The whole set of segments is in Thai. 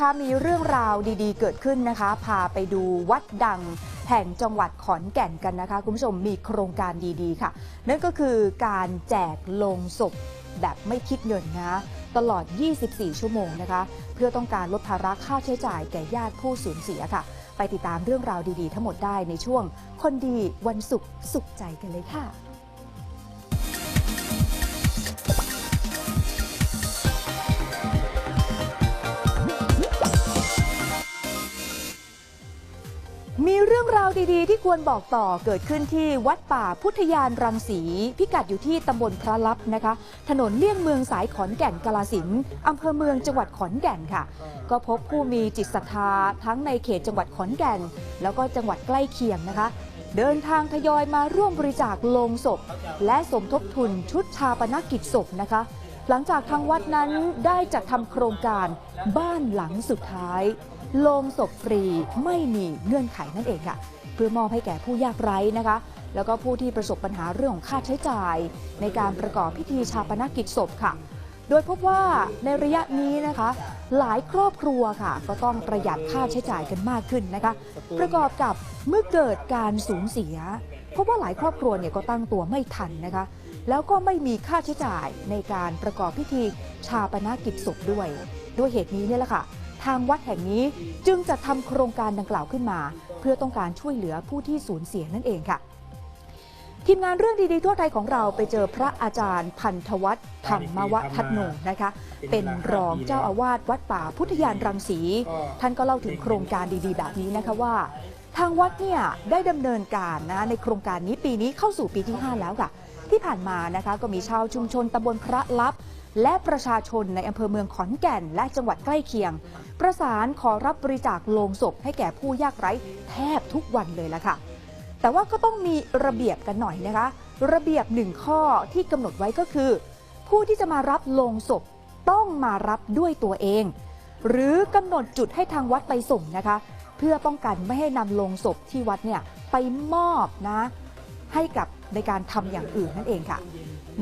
คะมีเรื่องราวดีๆ เกิดขึ้นนะคะ พาไปดูวัดดังแห่งจังหวัดขอนแก่นกันนะคะ คุณผู้ชมมีโครงการดีๆ ค่ะ นั่นก็คือการแจกโลงศพแบบไม่คิดเงินนะตลอด 24 ชั่วโมงนะคะ เพื่อต้องการลดภาระค่าใช้จ่ายแก่ญาติผู้สูญเสียค่ะ ไปติดตามเรื่องราวดีๆ ทั้งหมดได้ในช่วงคนดีวันศุกร์สุขใจกันเลยค่ะ รื่าวดีๆ ที่ควรบอกต่อเกิดขึ้นที่วัดป่าพุทธยานรังสีพิกัดอยู่ที่ตำบลพระลับนะคะ ถนนเลี่ยงเมืองสายขอนแก่นกาลสินอำเภอเมืองจังหวัดขอนแก่นค่ะ ก็พบผู้มีจิตศรัทธาทั้งในเขตจังหวัดขอนแก่น แล้วก็จังหวัดใกล้เคียงนะคะ เดินทางทยอยมาร่วมบริจาคโลงศพ และสมทบทุนชุดชาปนกิจศพนะคะ หลังจากทางวัดนั้นได้จัดทำโครงการบ้านหลังสุดท้ายโลงศพฟรีไม่มีเงื่อนไขนั่นเองค่ะ พื่อมอบให้แก่ผู้ยากไร้นะคะ แล้วก็ผู้ที่ประสบปัญหาเรื่องของค่าใช้จ่าย ในการประกอบพิธีชาปนกิจศพค่ะ โดยพบว่าในระยะนี้นะคะ หลายครอบครัวค่ะ ก็ต้องประหยัดค่าใช้จ่ายกันมากขึ้นนะคะ ประกอบกับเมื่อเกิดการสูญเสียพบว่าหลายครอบครัวเนี่ยก็ตั้งตัวไม่ทันนะคะ แล้วก็ไม่มีค่าใช้จ่ายในการประกอบพิธีชาปนกิจศพด้วย ด้วยเหตุนี้เนี่ยแหละค่ะางวัดแห่งนี้จึงจะทำโครงการดังกล่าวขึ้นมา เพื่อต้องการช่วยเหลือผู้ที่สูญเสียนั่นเองค่ะทีมงานเรื่องดีๆทั่วไทยของเราไปเจอพระอาจารย์พันธวัฒน์ธรรมวทัตโนนะคะ เป็นรองเจ้าอาวาสวัดป่าพุทธยานรังสี ท่านก็เล่าถึงโครงการดีๆ แบบนี้นะคะว่า ทางวัดเนี่ยได้ดำเนินการนะในโครงการนี้ปีนี้เข้าสู่ปีที่ 5 แล้วค่ะ ที่ผ่านมานะคะก็มีชาวชุมชนตำบลพระลับ และประชาชนในอำเภอเมืองขอนแก่น และจังหวัดใกล้เคียง ประสานขอรับบริจาคโลงศพให้แก่ผู้ยากไร้แทบทุกวันเลยละค่ะ แต่ว่าก็ต้องมีระเบียบกันหน่อยนะคะ ระเบียบหนึ่งข้อที่กำหนดไว้ก็คือ ผู้ที่จะมารับโลงศพต้องมารับด้วยตัวเอง หรือกำหนดจุดให้ทางวัดไปส่งนะคะ เพื่อป้องกันไม่ให้นำโลงศพที่วัดเนี่ยไปมอบนะ ให้กับในการทำอย่างอื่นนั่นเองค่ะ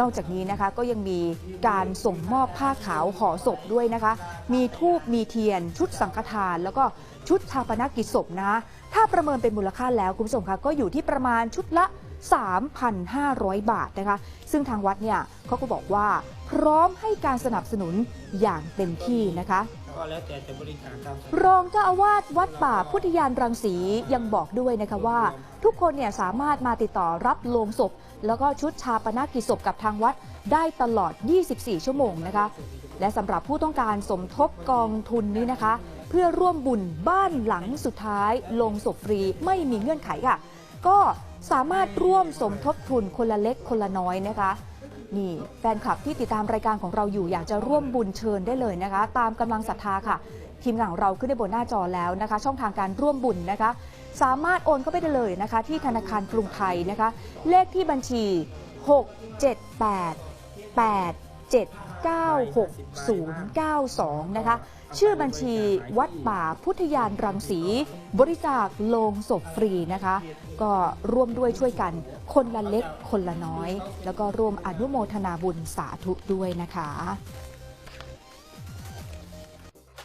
นอกจากนี้นะคะก็ยังมีการส่งมอบผ้าขาวห่อศพด้วยนะคะ มีทูบมีเทียน ชุดสังฆทาน แล้วก็ชุดชาปนกิจศพนะถ้าประเมินเป็นมูลค่าแล้วคุณผู้ชมคะก็อยู่ที่ประมาณชุดละ 3,500 บาทนะคะ ซึ่งทางวัดเนี่ยเขาก็บอกว่าพร้อมให้การสนับสนุนอย่างเต็มที่นะคะ ก็แล้วแต่จะบริการตามสะดวกรองเจ้าอาวาสวัดป่าพุทธยานรังสียังบอกด้วยนะคะว่า ทุกคนเนี่ยสามารถมาติดต่อรับโลงศพ แล้วก็ชุดชาปนกิจศพกับทางวัดได้ตลอด 24 ชั่วโมงนะคะ และสำหรับผู้ต้องการสมทบกองทุนนี้นะคะ เพื่อร่วมบุญบ้านหลังสุดท้ายลงศพฟรีไม่มีเงื่อนไขค่ะ ก็สามารถร่วมสมทบทุนคนละเล็กคนละน้อยนะคะ นี่แฟนคลับที่ติดตามรายการของเราอยู่อยากจะร่วมบุญเชิญได้เลยนะคะ ตามกำลังศรัทธาค่ะ ทีมงานของเราขึ้นในบนหน้าจอแล้วนะคะ ช่องทางการร่วมบุญนะคะ สามารถโอนเข้าไปได้เลยนะคะ ที่ธนาคารกรุงไทยนะคะ เลขที่บัญชี 969092 นะคะ ชื่อบัญชีวัดป่าพุทธยานรังสี บริจาคโลงศพฟรีนะคะ ก็ร่วมด้วยช่วยกันคนละเล็กคนละน้อย แล้วก็ร่วมอนุโมทนาบุญสาธุด้วยนะคะ